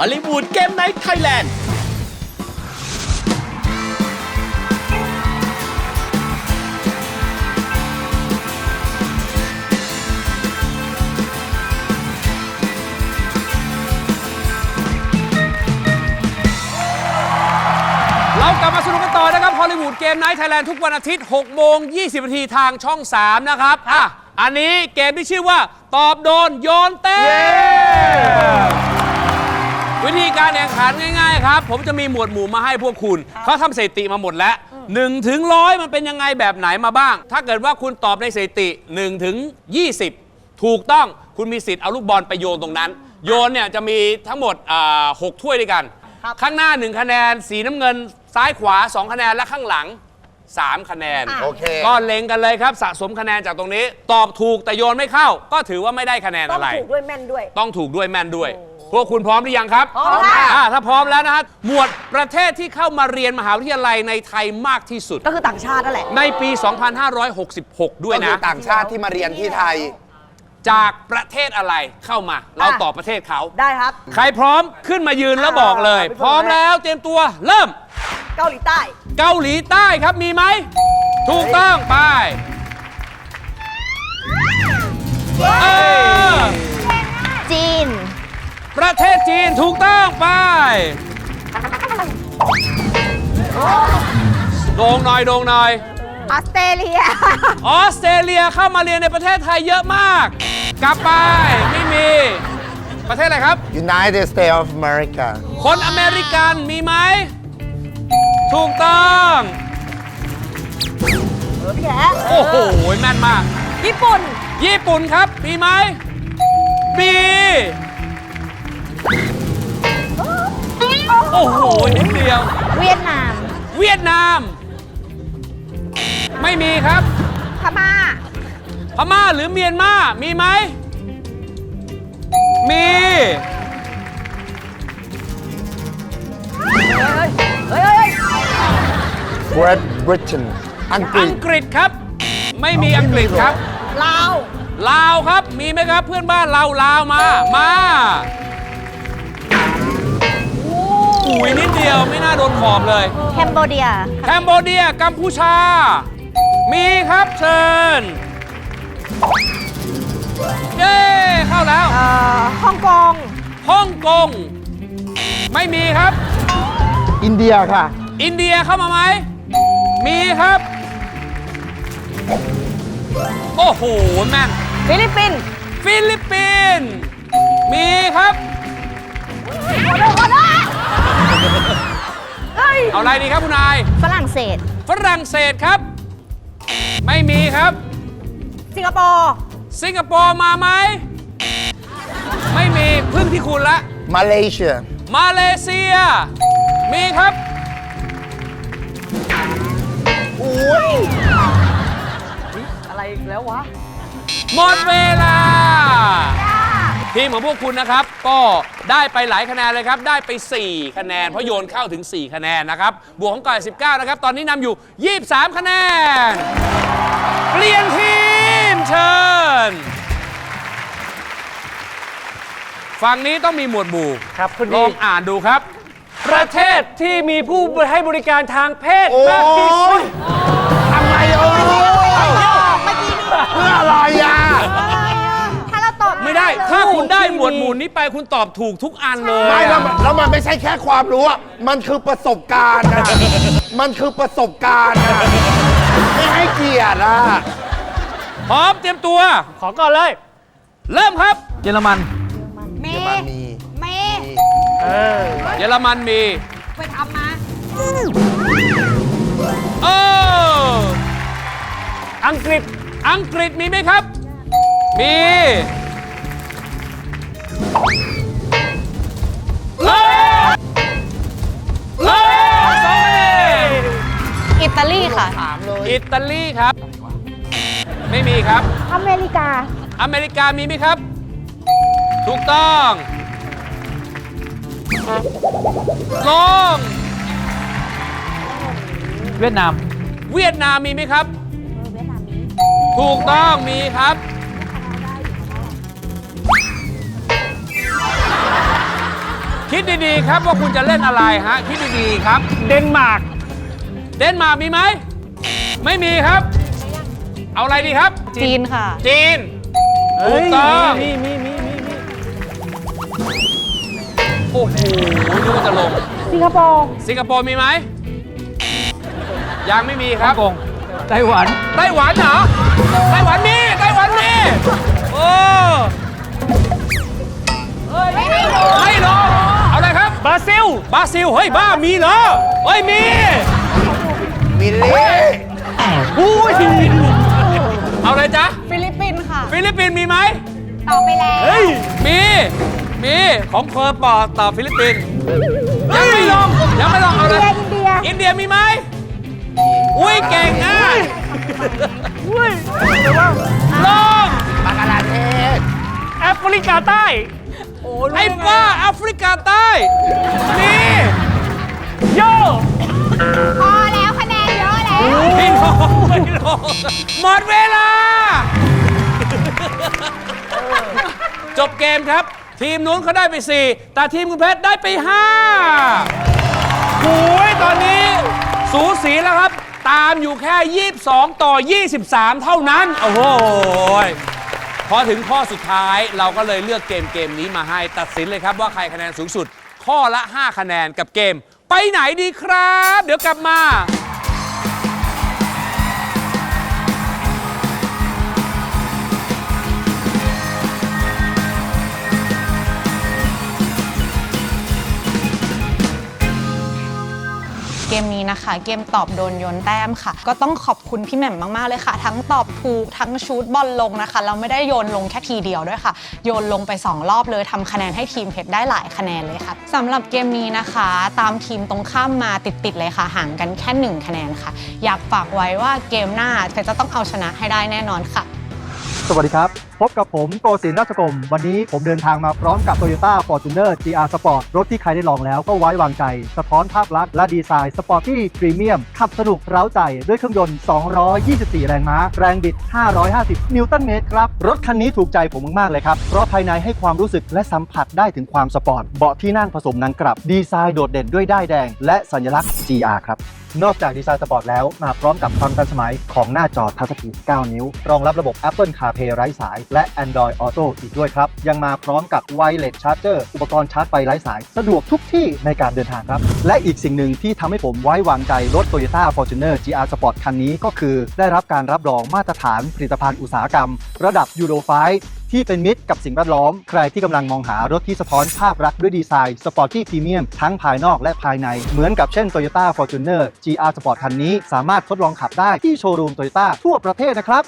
ฮอลลีวูดเกมไนท์ไทยแลนด์เรากลับมาสนุกกันต่อนะครับฮอลลีวูดเกมไนท์ไทยแลนด์ทุกวันอาทิตย์6โมง20นาทีทางช่อง 3 นะครับอะอันนี้เกมที่ชื่อว่าตอบโดนโยนเต้ วิธีการแข่งขันง่ายๆครับ ผมจะมีหมวดหมู่มาให้พวกคุณเขาทำสถิติมาหมดแล้ว1ถึงร้อยมันเป็นยังไงแบบไหนมาบ้าง ถ้าเกิดว่าคุณตอบในสถิติ1ถึง20 ถูกต้องคุณมีสิทธิ์เอาลูกบอลไปโยนตรงนั้น โยนเนี่ยจะมีทั้งหมดอ่าหกถ้วยด้วยกัน ข้างหน้า 1 คะแนน สีน้ำเงิน ซ้ายขวา 2 คะแนนและข้างหลัง 3 คะแนน โอเค ก็เล็งกันเลยครับสะสมคะแนนจากตรงนี้ ตอบถูกแต่โยนไม่เข้า ก็ถือว่าไม่ได้คะแนนต้องอะไร ถูกด้วยแม่นด้วย ต้องถูกด้วยแม่นด้วย พวกคุณพร้อมหรือยังครับพร้อมค่ะ อ่าถ้าพร้อมแล้วนะฮะหมวดประเทศที่เข้ามาเรียนมหาวิทยาลัยในไทยมากที่สุด ก็คือต่างชาตินั่นแหละ ในปี 2566 ด้วยก็คืนะ อต่างชาติที่มาเรียนที่ไทย จากประเทศอะไรเข้ามา เราตอบประเทศเขา ได้ครับ ใครพร้อมขึ้นมายืนแล้วบอกเลย อ่า พร้อมแล้วเตรียมตัวเริ่ม เกาหลีใต้ เกาหลีใต้ครับมีไหม ถูกต้องไปเออจีน ประเทศจีนถูกต้องไปโด่งหน่อยโด่งหน่อย ออสเตรเลีย ออสเตรเลียเข้ามาเรียนในประเทศไทยเยอะมาก กลับไปไม่มี ประเทศอะไรครับ United States of America คนอเมริกันมีไหม ถูกต้องเออพี่แขโอ้โห แม่นมาก ญี่ปุ่น ญี่ปุ่นครับ มีไหมมี โอ้โห นิดเดียว เวียดนาม เวียดนาม ไม่มีครับ พม่า พม่าหรือเมียนมา มีไหม มีเฮ้ยเฮ้ยเฮ้ย Great Britain อังกฤอัษงกฤษครับ ไม่มีอังกฤษครับ ลาว ลาวครับ มีไหมครับ เพื่อนบ้านเราลาวมา มา อุ้ยนิดเดียวไม่น่าโดนขอบเลย แคมโบเดียแคนโบเดียกัมพูชา มีครับเชิญ เย้เข้าแล้วเอ่อฮ่องกงฮ่องกง ไม่มีครับ อินเดียค่ะ อินเดียเข้ามาไหม มีครับ โอ้โหแม่นฟิลิปปินส์ฟิลิปปินส์มีครับขอโทษขอโทษเฮ้ ยเอาอะไรดีครับคุณนาย ฝรั่งเศส ฝรั่งเศสครับ ไม่มีครับ สิงคโปร์สิงคโปร์มาไหม ไม่มีพึ่งที่คุณละ มาเลเซีย มาเลเซีย มีครับอุ้ยอะไรอีกแล้ววะ หมดเวลา ทีมของพวกคุณนะครับ ก็ได้ไปหลายคะแนนเลยครับ ได้ไป 4 คะแนน เพราะโยนเข้าถึง 4 คะแนนนะครับ บวกของก่อย 19 นะครับ ตอนนี้นำอยู่ 23 คะแนน เปลี่ยนทีมเชิญ ฝั่งนี้ต้องมีหมวดหมู่ครับคุณลดีองอ่านดูครับ ประเทศที่มีผู้ให้บริการทางเพศโอ้มากที่สุด คุณตอบถูกทุกอันเลย ไม่แล้วอะมันแล้วมันไม่ใช่แค่ความรู้อะมันคือประสบการณ์อะมันคือประสบการณ์อะไม่ให้เกียรติอะพร้อมเตรียมตัว ขอก่อนเลย เริ่มครับ เยอรมัน เมมันมีเมเออเยอรมันมี ไปทำมาเอออังกฤษ อังกฤษมีไหมครับ มี เลยเลยสองคะแนนอิตาลีค่ะอิตาลีครับ ไม่มีครับ อเมริกา อเมริกามีไหมครับ ถูกต้องลงเวียดนาม เวียดนามมีไหมครับ ถูกต้องมีครับ คิดดีๆครับว่าคุณจะเล่นอะไรฮะ คิดดีๆครับ เดนมาร์กเดนมาร์กมีไหม ไม่มีครับ เอาอะไรดีครับ จีนค่ะ จีนถูกต้องมีมีมีมีมีโอ้โหนึกว่าจะลง สิงคโปร์ สิงคโปร์มีไหม ยังไม่มีครับกงไต้หวัน ไต้หวันเหรอ บราซิลบราซิล เฮ้ย บ้ามีเหรอ เฮ้ย มีมิลลี่อุ้ยเอาอะไรจ๊ะ ฟิลิปปินส์ค่ะ ฟิลิปปินส์มีไหม ตอบไปแล้วเฮ้ย มี มี ของเพอร์ปอต่อฟิลิปปินส์ยังไม่ลงยังไม่ลงเอาอินเลเดียยอินเดีย อินเดียมีไหม อุ้ยเก่งอะอุ้ยลงบังกลาเทศแอฟริกาใต้ ไอ้บ้าแอฟริกาใต้มีโยพอแล้วคะแนนเยอะแล้ว ไม่ลงไม่ลงหมดเวลา จบเกมครับ ทีมนู้นเขาได้ไป 4 แต่ทีมคุณเพชรได้ไป5โอ้ยตอนนี้ สูสีแล้วครับ ตามอยู่แค่ 22 ต่อ 23 เท่านั้น โอ้โห พอถึงข้อสุดท้ายเราก็เลยเลือกเกมเกมนี้มาให้ตัดสินเลยครับว่าใครคะแนนสูงสุด ข้อละ 5 คะแนนกับเกม ไปไหนดีครับ เดี๋ยวกลับมา มนี้นะคะ เกมตอบโดนโยนแต้มค่ะ ก็ต้องขอบคุณพี่แหม่มมาก ๆ เลยค่ะ ทั้งตอบถูกทั้งชูดบอลลงนะคะ เราไม่ได้โยนลงแค่ทีเดียวด้วยค่ะ โยนลงไป 2 รอบเลยทำคะแนนให้ทีมเพชรได้หลายคะแนนเลยค่ะสำหรับเกมนี้นะคะ ตามทีมตรงข้ามมาติด ๆ เลยค่ะ ห่างกันแค่ 1 คะแนนค่ะ อยากฝากไว้ว่าเกมหน้าเพชรจะต้องเอาชนะให้ได้แน่นอนค่ะ สวัสดีครับพบกับผมโกศินทร์ราชกรมวันนี้ผมเดินทางมาพร้อมกับ Toyota Fortuner GR Sport รถที่ใครได้ลองแล้วก็ไว้วางใจ สะท้อนภาพลักษณ์และดีไซน์สปอร์ตี้พรีเมียมขับสนุกเร้าใจด้วยเครื่องยนต์ 224 แรงม้า แรงบิด 550 นิวตันเมตรครับ รถคันนี้ถูกใจผมมาก ๆ เลยครับ เพราะภายในให้ความรู้สึกและสัมผัสได้ถึงความสปอร์ตเบาะที่นั่งผสมหนังกลับ ดีไซน์โดดเด่นด้วยด้ายแดง และสัญลักษณ์ GR ครับนอกจากดีไซน์สปอร์ตแล้วมาพร้อมกับความทันสมัยของหน้าจอทัชสกรีน9นิ้ว รองรับระบบ Apple CarPlay ไร้สายและ Android Auto อีกด้วยครับ ยังมาพร้อมกับ Wireless Charger อุปกรณ์ชาร์จไฟไร้สาย สะดวกทุกที่ในการเดินทางครับ และอีกสิ่งหนึ่งที่ทำให้ผมไว้วางใจรถ Toyota Fortuner GR Sport คันนี้ก็คือ ได้รับการรับรองมาตรฐานผลิตภัณฑ์อุตสาหกรรม ระดับ Euro 5ที่เป็นมิตรกับสิ่งแวดล้อม ใครที่กำลังมองหารถที่สะท้อนภาพลักษณ์ด้วยดีไซน์สปอร์ตที่พรีเมียมทั้งภายนอกและภายใน เหมือนกับเช่น Toyota Fortuner GR Sport คันนี้ สามารถทดลองขับได้ที่โชว์รูม Toyota ทั่วประเทศนะครับ